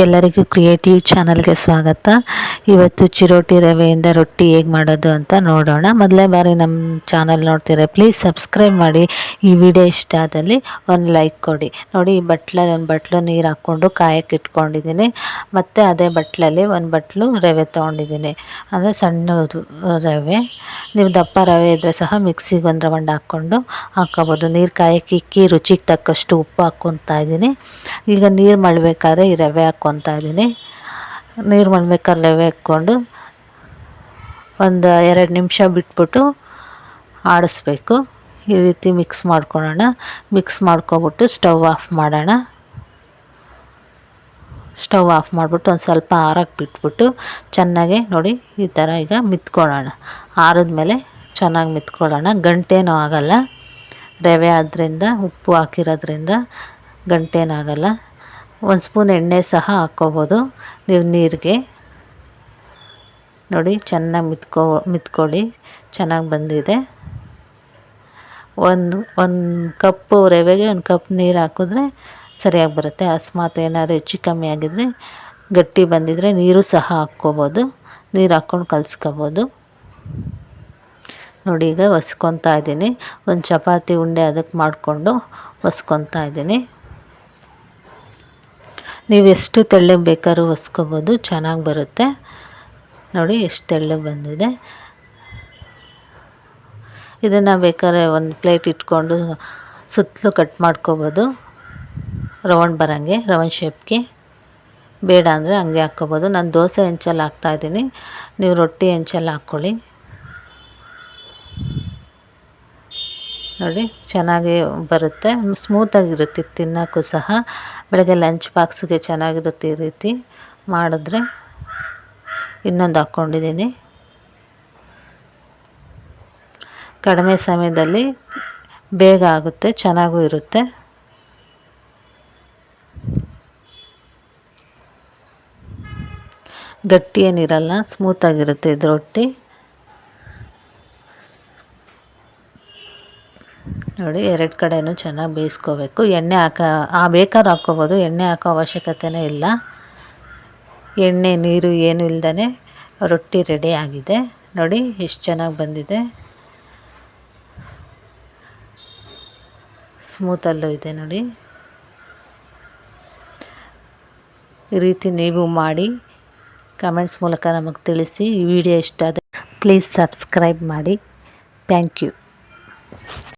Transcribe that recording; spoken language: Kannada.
ಎಲ್ಲರಿಗೂ ಕ್ರಿಯೇಟಿವ್ ಚಾನಲ್ಗೆ ಸ್ವಾಗತ. ಇವತ್ತು ಚಿರೋಟಿ ರವೆಯಿಂದ ರೊಟ್ಟಿ ಹೇಗೆ ಮಾಡೋದು ಅಂತ ನೋಡೋಣ. ಮೊದಲೇ ಬಾರಿ ನಮ್ಮ ಚಾನಲ್ ನೋಡ್ತೀರಾ ಪ್ಲೀಸ್ ಸಬ್ಸ್ಕ್ರೈಬ್ ಮಾಡಿ. ಈ ವಿಡಿಯೋ ಇಷ್ಟ ಆದಲ್ಲಿ ಒಂದು ಲೈಕ್ ಕೊಡಿ. ನೋಡಿ, ಈ ಬಟ್ಲ ಒಂದು ಬಟ್ಲು ನೀರು ಹಾಕ್ಕೊಂಡು ಕಾಯಕ್ಕೆ ಇಟ್ಕೊಂಡಿದ್ದೀನಿ. ಮತ್ತು ಅದೇ ಬಟ್ಲಲ್ಲಿ ಒಂದು ಬಟ್ಲು ರವೆ ತೊಗೊಂಡಿದ್ದೀನಿ. ಅಂದರೆ ಸಣ್ಣದು ರವೆ. ನೀವು ದಪ್ಪ ರವೆ ಇದ್ದರೆ ಸಹ ಮಿಕ್ಸಿಗೆ ಒಂದು ರವಂಡ್ ಹಾಕ್ಕೊಂಡು ಹಾಕ್ಕೋಬೋದು. ನೀರು ಕಾಯಕ್ಕೆ ಇಕ್ಕಿ ರುಚಿಗೆ ತಕ್ಕಷ್ಟು ಉಪ್ಪು ಹಾಕ್ಕೊತಾ ಇದ್ದೀನಿ. ಈಗ ನೀರು ಮಳ್ಬೇಕಾದ್ರೆ ಈ ರವೆ ಹಾಕ್ಕೊತಾ ಇದ್ದೀನಿ. ನೀರು ರವೆ ಹಾಕ್ಕೊಂಡು ಒಂದು ಎರಡು ನಿಮಿಷ ಬಿಟ್ಬಿಟ್ಟು ಆಡಿಸ್ಬೇಕು. ಈ ರೀತಿ ಮಿಕ್ಸ್ ಮಾಡ್ಕೊಳ್ಳೋಣ. ಮಿಕ್ಸ್ ಮಾಡ್ಕೊಬಿಟ್ಟು ಸ್ಟವ್ ಆಫ್ ಮಾಡೋಣ. ಸ್ಟವ್ ಆಫ್ ಮಾಡಿಬಿಟ್ಟು ಒಂದು ಸ್ವಲ್ಪ ಆರಕ್ಕೆ ಬಿಟ್ಬಿಟ್ಟು ಚೆನ್ನಾಗೆ ನೋಡಿ ಈ ಥರ ಈಗ ಮಿತ್ಕೊಳ್ಳೋಣ. ಆರಿದ್ಮೇಲೆ ಚೆನ್ನಾಗಿ ಮಿತ್ಕೊಳ್ಳೋಣ. ಗಂಟೇನೂ ಆಗೋಲ್ಲ. ರವೆ ಆದ್ದರಿಂದ ಉಪ್ಪು ಹಾಕಿರೋದ್ರಿಂದ ಗಂಟೇನಾಗಲ್ಲ ಒಂದು ಸ್ಪೂನ್ ಎಣ್ಣೆ ಸಹ ಹಾಕ್ಕೋಬೋದು. ನೀವು ನೀರಿಗೆ. ನೋಡಿ, ಚೆನ್ನಾಗಿ ಮಿತ್ಕೊ, ಮಿತ್ಕೊಳ್ಳಿ. ಚೆನ್ನಾಗಿ ಬಂದಿದೆ. ಒಂದು ಒಂದು ಕಪ್ಪು ರವೆಗೆ ಒಂದು ಕಪ್ ನೀರು ಹಾಕಿದ್ರೆ ಸರಿಯಾಗಿ ಬರುತ್ತೆ. ಅಸ್ಮಾತ್ ಏನಾದ್ರು ಹೆಚ್ಚು ಕಮ್ಮಿ ಆಗಿದರೆ, ಗಟ್ಟಿ ಬಂದಿದ್ದರೆ ನೀರು ಸಹ ಹಾಕ್ಕೋಬೋದು. ನೀರು ಹಾಕ್ಕೊಂಡು ಕಲಿಸ್ಕೋಬೋದು. ನೋಡಿ, ಈಗ ಹೊಸ್ಕೊತಾ ಇದ್ದೀನಿ. ಒಂದು ಚಪಾತಿ ಉಂಡೆ ಅದಕ್ಕೆ ಮಾಡಿಕೊಂಡು ಹೊಸ್ಕೊತಾ ಇದ್ದೀನಿ. ನೀವು ಎಷ್ಟು ತೆಳ್ಳಗೆ ಬೇಕಾದ್ರೂ ಒಸ್ಕೊಬೋದು ಚೆನ್ನಾಗಿ ಬರುತ್ತೆ. ನೋಡಿ, ಎಷ್ಟು ತೆಳ್ಳಗೆ ಬಂದಿದೆ. ಇದನ್ನು ಬೇಕಾದ್ರೆ ಒಂದು ಪ್ಲೇಟ್ ಇಟ್ಕೊಂಡು ಸುತ್ತಲೂ ಕಟ್ ಮಾಡ್ಕೋಬೋದು. ರೌಂಡ್ ಬರೋಂಗೆ, ರೌಂಡ್ ಶೇಪ್ಗೆ. ಬೇಡ ಅಂದರೆ ಹಂಗೆ ಹಾಕ್ಕೋಬೋದು. ನಾನು ದೋಸೆ ಹೆಂಚಲ್ಲಿ ಹಾಕ್ತಾಯಿದ್ದೀನಿ ನೀವು ರೊಟ್ಟಿ ಹೆಂಚಲ್ಲಿ ಹಾಕ್ಕೊಳ್ಳಿ. ನೋಡಿ, ಚೆನ್ನಾಗಿ ಬರುತ್ತೆ. ಸ್ಮೂತಾಗಿರುತ್ತೆ ತಿನ್ನೋಕ್ಕೂ ಸಹ. ಬೆಳಗ್ಗೆ ಲಂಚ್ ಬಾಕ್ಸ್ಗೆ ಚೆನ್ನಾಗಿರುತ್ತೆ ಈ ರೀತಿ ಮಾಡಿದ್ರೆ. ಇನ್ನೊಂದು ಹಾಕ್ಕೊಂಡಿದ್ದೀನಿ. ಕಡಿಮೆ ಸಮಯದಲ್ಲಿ ಬೇಗ ಆಗುತ್ತೆ, ಚೆನ್ನಾಗೂ ಇರುತ್ತೆ. ಗಟ್ಟಿ ಏನಿರಲ್ಲ ಸ್ಮೂತಾಗಿರುತ್ತೆ ಇದು ರೊಟ್ಟಿ ನೋಡಿ, ಎರಡು ಕಡೆಯೂ ಚೆನ್ನಾಗಿ ಬೇಯಿಸ್ಕೋಬೇಕು. ಎಣ್ಣೆ ಹಾಕ, ಆ ಬೇಕಾದ್ರೆ ಹಾಕ್ಕೋಬೋದು. ಎಣ್ಣೆ ಹಾಕೋ ಅವಶ್ಯಕತೆನೇ ಇಲ್ಲ. ಎಣ್ಣೆ, ನೀರು ಏನು ಇಲ್ದೇ ರೊಟ್ಟಿ ರೆಡಿ ಆಗಿದೆ. ನೋಡಿ, ಎಷ್ಟು ಚೆನ್ನಾಗಿ ಬಂದಿದೆ. ಸ್ಮೂತಲ್ಲೂ ಇದೆ, ನೋಡಿ. ಈ ರೀತಿ ನೀವು ಮಾಡಿ ಕಮೆಂಟ್ಸ್ ಮೂಲಕ ನಮಗೆ ತಿಳಿಸಿ. ಈ ವಿಡಿಯೋ ಇಷ್ಟ ಆದರೆ ಪ್ಲೀಸ್ ಸಬ್ಸ್ಕ್ರೈಬ್ ಮಾಡಿ. Thank you.